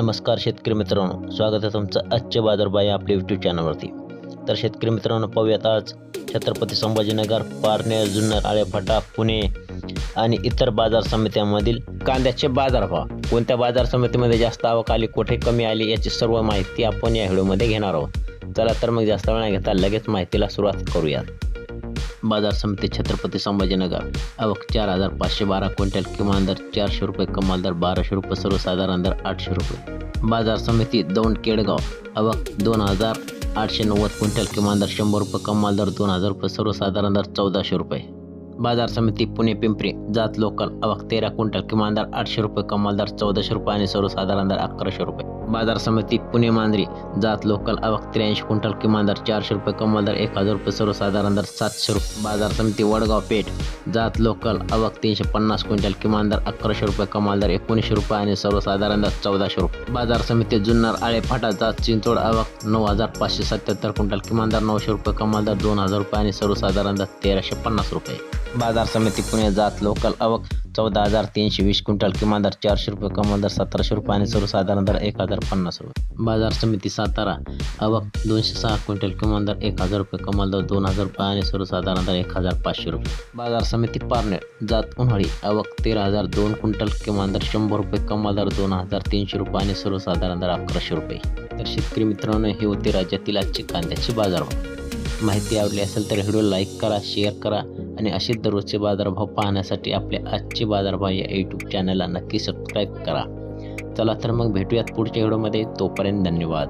नमस्कार शेतकरी मित्रांनो. स्वागत आहे तुमचं आजच्या बाजारबाई आपल्या यूट्यूब चॅनलवरती तर शेतकरी मित्रांनो पाहूयात आज छत्रपती संभाजीनगर पारनेर जुन्नर आळेफाटा पुणे आणि इतर बाजार समित्यांमधील कांद्याचे बाजारभाव. कोणत्या बाजार समितीमध्ये जास्त आवक आली कुठे कमी आली याची सर्व माहिती आपण या व्हिडिओमध्ये घेणार आहोत. चला तर मग जास्त वेळ घेता लगेच माहितीला सुरुवात करूयात. बाजार समिती छत्रपती संभाजीनगर. आवक चार हजार पाचशे बारा क्विंटल किमान दर चारशे रुपये कमाल दर बाराशे रुपये सर्वसाधारण दर आठशे रुपये. बाजार समिती दौंड केडगाव. आवक दोन हजार आठशे नव्वद क्विंटल किमान दर शंभर रुपये कमाल दर दोन हजार रुपये सर्वसाधारण दर चौदाशे रुपये. बाजार समिती पुणे पिंपरी जात लोकल. आवक तेरा क्विंटल किमान दर आठशे रुपये कमाल दर चौदाशे रुपये आणि सर्वसाधारण दर अकराशे रुपये. बाजार समिती पुणे मांजरी. जात लोकल आवक त्र्याऐंशी क्विंटल किमान दर चारशे रुपये कमाल दर एक हजार रुपये सर्वसाधारण दर सातशे रुपये. बाजार समिती वडगाव पेठ. जात लोकल आवक तीनशे पन्नास क्विंटल किमान दर अकराशे रुपये कमाल दर एकोणीसशे रुपये आणि सर्वसाधारण दर चौदाशे रुपये. बाजार समिती जुन्नर आळे फाटा. जात चिंचोड आवक नऊ हजार पाचशे सत्याहत्तर क्विंटल किमान दर नऊशे रुपये कमाल दर दोन हजार रुपये आणि सर्वसाधारण दर तेराशे पन्नास रुपये. बाजार समिती पुणे. जात लोकल आवक चौदा हजार तीनशे वीस क्विंटल किमान दर चारशे रुपये कमाल दर सतराशे रुपये आणि सर्वसाधारण दर एक हजार पन्नास रुपये. बाजार समिती सातारा आवक दोनशे सहा क्विंटल किमान दर एक हजार रुपये कमाल दर दोन हजार रुपये आणि सर्वसाधारण दर एक हजार पाचशे रुपये. बाजार समिती पारनेर जात उन्हाळी अवक तेरा हजार दोन क्विंटल किमान दर शंभर रुपये कमाल दर दोन हजार तीनशे रुपये आणि सर्वसाधारण दर अकराशे रुपये. तर शेतकरी मित्रांनो हे होते राज्यातील आजचे कांद्याचे बाजारभाव. माहिती आवडली असेल तर व्हिडिओ लाईक करा शेअर करा. आणि असे दररोजचे बाजारभाव पाहण्यासाठी आपले आजचे बाजारभाव या यूट्यूब चॅनलला नक्की सबस्क्राईब करा. चला तर मग भेटूयात पुढच्या व्हिडिओमध्ये तोपर्यंत धन्यवाद.